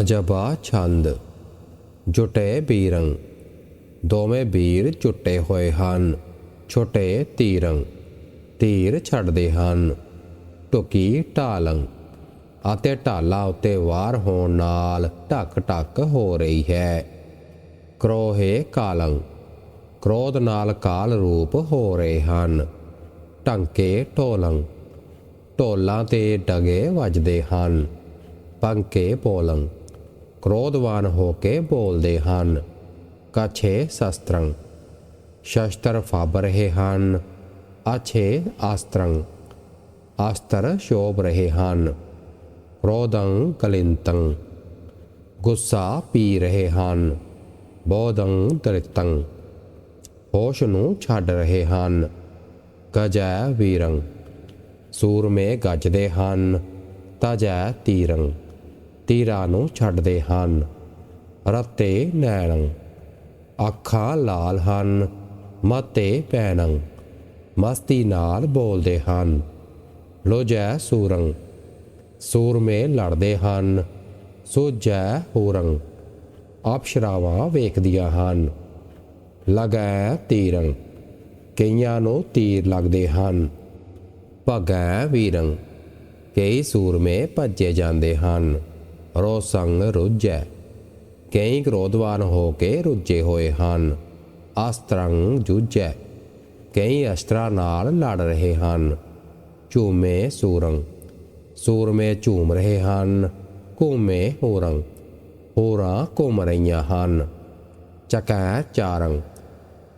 ਅਜਬਾ ਛੰਦ, ਜੁਟੇ ਬੀਰੰ, ਦੋਵੇਂ ਬੀਰ ਝੁੱਟੇ ਹੋਏ ਹਨ, ਛੋਟੇ ਤੀਰੰ, ਤੀਰ ਛੱਡਦੇ ਹਨ ਟੁਕੀ ਢਾਲੰ, ਅਤੇ ਢਾਲਾ ਉੱਤੇ ਵਾਰ ਹੋਣ ਨਾਲ ਢੱਕ ਢੱਕ ਹੋ ਰਹੀ ਹੈ। ਕਰੋਹੇ ਕਾਲੰ, ਕ੍ਰੋਧ ਨਾਲ ਕਾਲ ਰੂਪ ਹੋ ਰਹੇ ਹਨ ਟੰਕੇ ਢੋਲੰ, ਢੋਲਾਂ ਤੇ ਡਗੇ ਵੱਜਦੇ ਹਨ ਪੰਕੇ ਬੋਲੰ ਕ੍ਰੋਧਵਾਨ ਹੋ ਕੇ ਬੋਲਦੇ ਹਨ, ਕਛੇ ਸ਼ਸਤਰੰ? ਸ਼ਸਤਰ ਫਾਬ ਰਹੇ ਹਨ, ਅਛੇ ਆਸਤਰੰ? ਆਸਤਰ ਸ਼ੋਭ ਰਹੇ ਹਨ ਕ੍ਰੋਧੰ ਕਲਿੰਤੰ? ਗੁੱਸਾ ਪੀ ਰਹੇ ਹਨ, ਬੋਧੰ ਦਰਿਤੰ ਹੋਸ਼ ਨੂੰ ਛੱਡ ਰਹੇ ਹਨ, ਗਜੈ ਵੀਰੰ? ਸੂਰਮੇ ਗੱਜਦੇ ਹਨ, ਤਜੈ ਤੀਰੰ? ਤੀਰਾਂ ਨੂੰ ਛੱਡਦੇ ਹਨ। ਰਤੇ ਨੈਣੰ, ਅੱਖਾਂ ਲਾਲ ਹਨ, ਮਤੇ ਪੈਣੰ, ਮਸਤੀ ਨਾਲ ਬੋਲਦੇ ਹਨ। ਲੋਜੈ ਸੂਰੰ, ਸੂਰਮੇ ਲੜਦੇ ਹਨ ਸੋਜੈ ਹੋਰੰ, ਅਪਸ਼ਰਾਵਾਂ ਵੇਖਦੀਆਂ ਹਨ। ਲਗੈ ਤੀਰੰ, ਕਈਆਂ ਨੂੰ ਤੀਰ ਲੱਗਦੇ ਹਨ। ਭਗੈ ਵੀਰੰ, ਕਈ ਸੂਰਮੇ ਭੱਜੇ ਜਾਂਦੇ ਹਨ। ਰੋਸੰਗ ਰੁੱਜੈ ਕਈ ਕ੍ਰੋਧਵਾਨ ਹੋ ਕੇ ਰੁੱਝੇ ਹੋਏ ਹਨ ਅਸਤਰੰ ਜੂਝੈ। ਕਈ ਅਸਤਰਾਂ ਨਾਲ ਲੜ ਰਹੇ ਹਨ, ਝੂਮੇ ਸੂਰੰ ਸੂਰਮੇ ਝੂਮ ਰਹੇ ਹਨ, ਘੂਮੇ ਹੋਰੰ ਹੋਰਾਂ ਘੁੰਮ ਰਹੀਆਂ ਹਨ, ਚਕੈ ਚਾਰੰ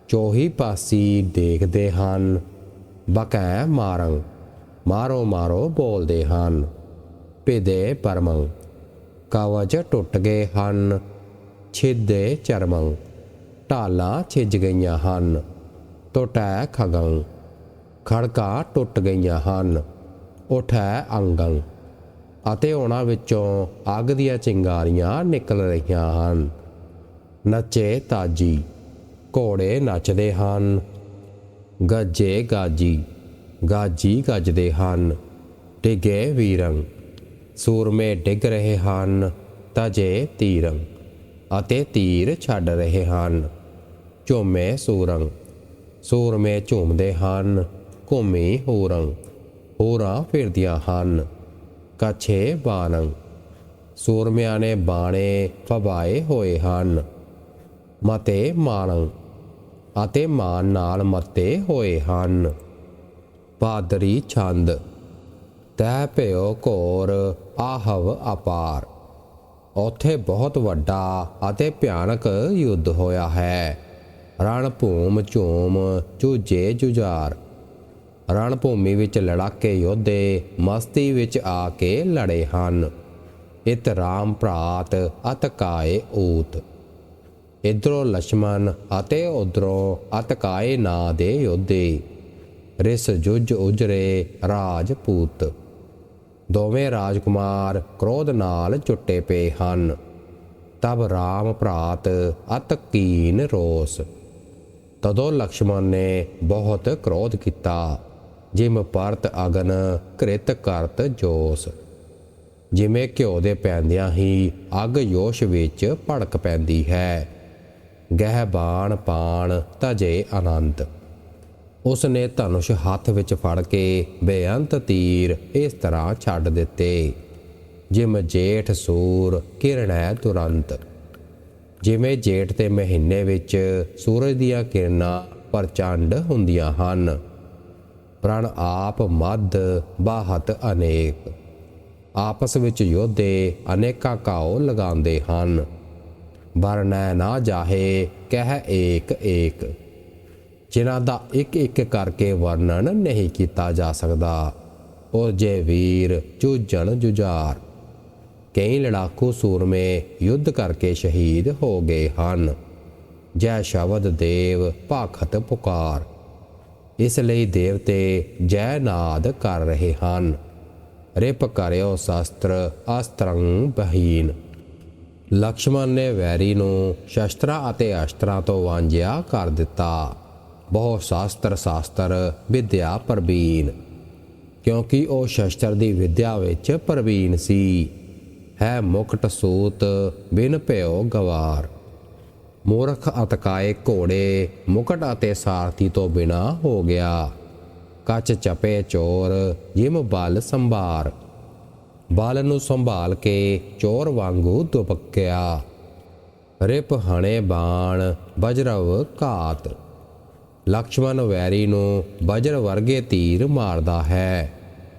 ਚੋਹੀ ਪਾਸੀ ਦੇਖਦੇ ਹਨ, ਬਕੈ ਮਾਰੰ ਮਾਰੋ ਮਾਰੋ ਬੋਲਦੇ ਹਨ ਪਿਦੇ ਪਰਮੰ ਕਵਚ ਟੁੱਟ ਗਏ ਹਨ। ਛਿੱਦੇ ਚਰਮੰ, ਢਾਲਾਂ ਛਿੱਜ ਗਈਆਂ ਹਨ। ਟੁੱਟੈ ਖਗੰ ਖੜਕਾ ਟੁੱਟ ਗਈਆਂ ਹਨ। ਉਠੈ ਅੰਗੰ, ਅਤੇ ਉਹਨਾਂ ਵਿੱਚੋਂ ਅੱਗ ਦੀਆਂ ਚਿੰਗਾਰੀਆਂ ਨਿਕਲ ਰਹੀਆਂ ਹਨ। ਨੱਚੇ ਤਾਜੀ, ਘੋੜੇ ਨੱਚਦੇ ਹਨ। ਗੱਜੇ ਗਾਜੀ ਗਾਜੀ ਗੱਜਦੇ ਹਨ। ਡਿਗੇ ਵੀਰੰ ਸੂਰਮੇ ਡਿੱਗ ਰਹੇ ਹਨ, ਤਜੇ ਤੀਰੰ ਅਤੇ ਤੀਰ ਛੱਡ ਰਹੇ ਹਨ। ਝੂਮੇ ਸੂਰੰ, ਸੂਰਮੇ ਝੂਮਦੇ ਹਨ, ਘੁੰਮੀ ਹੋਰੰ, ਹੋਰਾਂ ਫਿਰਦੀਆਂ ਹਨ, ਕਛੇ ਬਾਣੰ, ਸੂਰਮਿਆਂ ਨੇ ਬਾਣੇ ਫਵਾਏ ਹੋਏ ਹਨ, ਮਤੇ ਮਾਣੰ ਅਤੇ ਮਾਨ ਨਾਲ ਮਤੇ ਹੋਏ ਹਨ। ਪਾਦਰੀ ਛੰਦ, ਤੈ ਭਇਓ ਘੋਰ ਆਹਵ ਅਪਾਰ। ਉੱਥੇ ਬਹੁਤ ਵੱਡਾ ਅਤੇ ਭਿਆਨਕ ਯੁੱਧ ਹੋਇਆ ਹੈ। ਰਣ ਭੂਮ ਝੂਮ ਜੂਝੇ ਜੁਝਾਰ ਰਣ ਭੂਮੀ ਵਿੱਚ ਲੜਾਕੇ ਯੋਧੇ ਮਸਤੀ ਵਿੱਚ ਆ ਕੇ ਲੜੇ ਹਨ। ਇਤ ਰਾਮ ਭਰਾਤ ਅਤਕਾਏ ਊਤ। ਇਧਰੋਂ ਲక్ష్మణ ਅਤੇ ਉਧਰੋਂ ਅਤਕਾਏ ਨਾਂ ਦੇ ਯੋਧੇ। ਰਿਸ ਜੁਜ ਉਜਰੇ ਰਾਜਪੂਤ ਦੋਵੇਂ ਰਾਜਕੁਮਾਰ ਕ੍ਰੋਧ ਨਾਲ ਝੁੱਟੇ ਪਏ ਹਨ। ਤਬ ਰਾਮ ਭਰਾਤ ਅਤਕੀਨ ਰੋਸ। ਤਦੋਂ ਲਕਸ਼ਮਣ ਨੇ ਬਹੁਤ ਕ੍ਰੋਧ ਕੀਤਾ, ਜਿਮ ਪਰਤ ਅਗਨ ਕ੍ਰਿਤ ਕਰਤ ਜੋਸ। ਜਿਵੇਂ ਘਿਓ ਦੇ ਪੈਂਦਿਆਂ ਹੀ ਅਗ ਜੋਸ਼ ਵਿੱਚ ਭੜਕ ਪੈਂਦੀ ਹੈ। ਗਹਿ ਬਾਣ ਪਾਣ ਤਜੇ ਅਨੰਤ। ਉਸ ਨੇ ਧਨੁਸ਼ ਹੱਥ ਵਿੱਚ ਫੜ ਕੇ ਬੇਅੰਤ ਤੀਰ ਇਸ ਤਰ੍ਹਾਂ ਛੱਡ ਦਿੱਤੇ। ਜਿਮ ਜੇਠ ਸੂਰ ਕਿਰਣੈ ਤੁਰੰਤ। ਜਿਵੇਂ ਜੇਠ ਦੇ ਮਹੀਨੇ ਵਿੱਚ ਸੂਰਜ ਦੀਆਂ ਕਿਰਨਾਂ ਪ੍ਰਚੰਡ ਹੁੰਦੀਆਂ ਹਨ। ਪ੍ਰਣ ਆਪ ਮਦ ਬਾਹਤ ਅਨੇਕ। ਆਪਸ ਵਿੱਚ ਯੋਧੇ ਅਨੇਕਾਂ ਘਾਉ ਲਗਾਉਂਦੇ ਹਨ। ਵਰਨੈ ਨਾ ਜਾਹੇ, ਕਹਿ ਏਕ ਏਕ। ਜਿਨ੍ਹਾਂ ਦਾ ਇੱਕ ਇੱਕ ਕਰਕੇ ਵਰਣਨ ਨਹੀਂ ਕੀਤਾ ਜਾ ਸਕਦਾ। ਉਹ ਜੇ ਵੀਰ ਜੁਝਣ ਜੁਝਾਰ। ਕਈ ਲੜਾਕੂ ਸੂਰਮੇ ਯੁੱਧ ਕਰਕੇ ਸ਼ਹੀਦ ਹੋ ਗਏ ਹਨ। ਜੈ ਸ਼ਬਦ ਦੇਵ ਭਾਖਤ ਪੁਕਾਰ। ਇਸ ਲਈ ਦੇਵਤੇ ਜੈ ਨਾਦ ਕਰ ਰਹੇ ਹਨ। ਰਿਪ ਕਰਿਓ ਸ਼ਸਤਰ ਅਸਤਰੰਗ ਬਹੀਨ। ਲਕਸ਼ਮਣ ਨੇ ਵੈਰੀ ਨੂੰ ਸ਼ਸਤਰਾਂ ਅਤੇ ਅਸਤਰਾਂ ਤੋਂ ਵਾਂਝਿਆ ਕਰ ਦਿੱਤਾ। ਬਹੁ ਸ਼ਾਸਤਰ ਸ਼ਾਸਤਰ ਵਿਦਿਆ ਪ੍ਰਵੀਨ, ਕਿਉਂਕਿ ਉਹ ਸ਼ਸਤਰ ਦੀ ਵਿਦਿਆ ਵਿੱਚ ਪ੍ਰਵੀਨ ਸੀ। ਹੈ ਮੁਕਟ ਸੂਤ ਬਿਨ ਭਇਓ ਗਵਾਰ। ਮੂਰਖ ਅਤਕਾਏ ਘੋੜੇ ਮੁਕਟ ਅਤੇ ਸਾਰਥੀ ਤੋਂ ਬਿਨਾ ਹੋ ਗਿਆ। ਕੱਚ ਚਪੇ ਚੋਰ ਜਿਮ ਬਲ ਸੰਭਾਰ। ਬਲ ਨੂੰ ਸੰਭਾਲ ਕੇ ਚੋਰ ਵਾਂਗੂ ਦੁਪਕਿਆ ਰਿਪ ਹਣੇ ਬਾਣ ਬਜਰਵ ਘਾਤ। ਲਕਸ਼ਮਣ ਵੈਰੀ ਨੂੰ ਬਜਰ ਵਰਗੇ ਤੀਰ ਮਾਰਦਾ ਹੈ।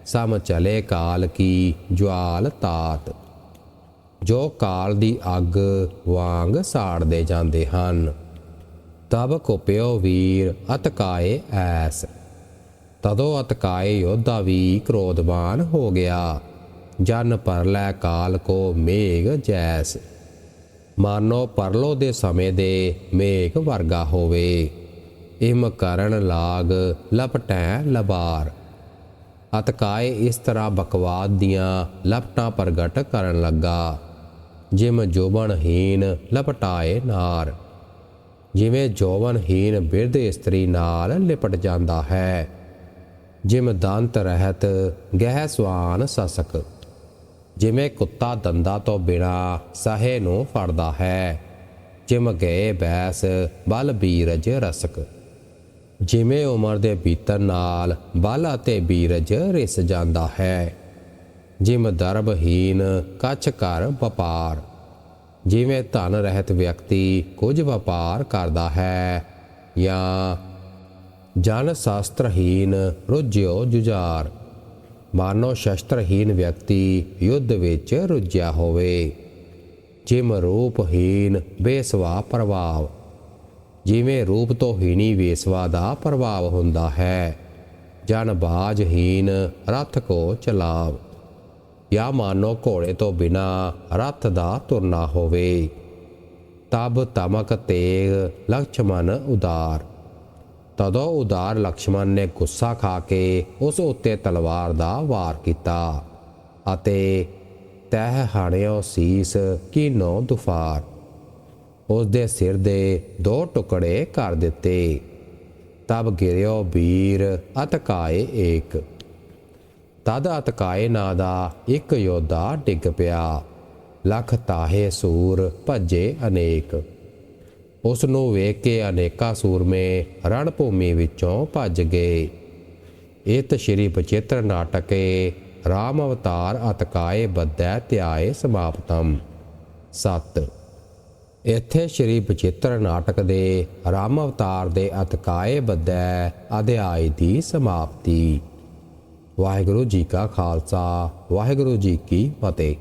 ਸਮ ਚਲੇ ਕਾਲ ਕੀ ਜਵਾਲ ਤਾਤ। ਜੋ ਕਾਲ ਦੀ ਅੱਗ ਵਾਂਗ ਸਾੜਦੇ ਜਾਂਦੇ ਹਨ। ਤਬ ਕੋਪਿਓ ਵੀਰ ਅਤਕਾਏ ਐਸ। ਤਦੋਂ ਅਤਕਾਏ ਯੋਧਾ ਵੀ ਕ੍ਰੋਧਵਾਨ ਹੋ ਗਿਆ। ਜਨ ਪਰ ਲੈ ਕਾਲ ਕੋ ਮੇਘ ਜੈਸ। ਮਾਨੋ ਪਰਲੋ ਦੇ ਸਮੇਂ ਦੇ ਮੇਘ ਵਰਗਾ ਹੋਵੇ। ਇਮ ਕਰਨ ਲਾਗ ਲਪਟੈ ਲਬਾਰ। ਅਤਕਾਏ ਇਸ ਤਰ੍ਹਾਂ ਬਕਵਾਦ ਦੀਆਂ ਲਪਟਾਂ ਪ੍ਰਗਟ ਕਰਨ ਲੱਗਾ। ਜਿਮ ਜੋਬਨਹੀਨ ਲਪਟਾਏ ਨਾਰ। ਜਿਵੇਂ ਜੋਬਨਹੀਨ ਬਿਰਧ ਇਸਤਰੀ ਨਾਲ ਲਿਪਟ ਜਾਂਦਾ ਹੈ। ਜਿਮ ਦੰਤ ਰਹਿਤ ਗਹਿ ਸਵਾਨ ਸਸਕ। ਜਿਵੇਂ ਕੁੱਤਾ ਦੰਦਾਂ ਤੋਂ ਬਿਨਾ ਸਹੇ ਨੂੰ ਫੜਦਾ ਹੈ। ਜਿਮ ਗਏ ਬੈਸ ਬਲ ਬੀਰਜ ਰਸਕ। ਜਿਵੇਂ ਉਮਰ ਦੇ ਬੀਤਣ ਨਾਲ ਬਲ ਅਤੇ ਬੀਰਜ ਰਿਸ ਜਾਂਦਾ ਹੈ। ਜਿਮ ਦਰਬਹੀਨ ਕੱਚ ਕਰ ਵਪਾਰ। ਜਿਵੇਂ ਧਨ ਰਹਿਤ ਵਿਅਕਤੀ ਕੁਝ ਵਪਾਰ ਕਰਦਾ ਹੈ ਜਾਂ ਜਨ ਸ਼ਾਸਤਰਹੀਨ ਰੁਝਿਓ ਜੁਝਾਰ। ਮਾਨੋ ਸ਼ਸਤਰਹੀਨ ਵਿਅਕਤੀ ਯੁੱਧ ਵਿੱਚ ਰੁੱਝਿਆ ਹੋਵੇ। ਜਿਮ ਰੂਪਹੀਨ ਬੇਸਵਾ ਪ੍ਰਭਾਵ। ਜਿਵੇਂ ਰੂਪ ਤੋਂ ਹੀਣੀ ਵੇਸਵਾ ਦਾ ਪ੍ਰਭਾਵ ਹੁੰਦਾ ਹੈ। ਜਨ ਬਾਜਹੀਨ ਰਥ ਕੋ ਚਲਾਵ। ਜਾਂ ਮਾਨੋ ਘੋੜੇ ਤੋਂ ਬਿਨਾ ਰਥ ਦਾ ਤੁਰਨਾ ਹੋਵੇ। ਤਬ ਤਮਕ ਤੇਗ ਲక్ష్మణ ਉਦਾਰ। ਤਦੋਂ ਉਦਾਰ ਲక్ష్మణ ਨੇ ਗੁੱਸਾ ਖਾ ਕੇ ਉਸ ਉੱਤੇ ਤਲਵਾਰ ਦਾ ਵਾਰ ਕੀਤਾ ਅਤੇ ਤਹਿ ਹਾਣਿਓ ਸੀਸ, ਕੀਨੋ ਦੁਫਾਰ। ਉਸ ਦੇ ਸਿਰ ਦੇ ਦੋ ਟੁਕੜੇ ਕਰ ਦਿੱਤੇ। ਤਬ ਗਿਰਿਓ ਵੀਰ ਅਤਕਾਏ ਏਕ। ਤਦ ਅਤਕਾਏ ਨਾਂ ਦਾ ਇੱਕ ਯੋਧਾ ਡਿੱਗ ਪਿਆ। ਲਖ ਤਾਹੇ ਸੂਰ ਭੱਜੇ ਅਨੇਕ। ਉਸ ਨੂੰ ਵੇਖ ਕੇ ਅਨੇਕਾਂ ਸੂਰਮੇ ਰਣ ਭੂਮੀ ਵਿੱਚੋਂ ਭੱਜ ਗਏ। ਇਤ ਸ਼੍ਰੀ ਬਚਿੱਤਰ ਨਾਟਕੇ ਰਾਮ ਅਵਤਾਰ ਅਤਕਾਏ ਬੱਧੈ ਧਿਆਏ ਸਮਾਪਤਮ 7 ਇੱਥੇ ਸ਼੍ਰੀ ਬਚਿੱਤਰ ਨਾਟਕ ਦੇ ਰਾਮ ਅਵਤਾਰ ਦੇ ਅਤਕਾਏ ਬੱਧੈ ਅਧਿਆਇ ਦੀ ਸਮਾਪਤੀ। ਵਾਹਿਗੁਰੂ ਜੀ ਕਾ ਖਾਲਸਾ, ਵਾਹਿਗੁਰੂ ਜੀ ਕੀ ਫਤਿਹ।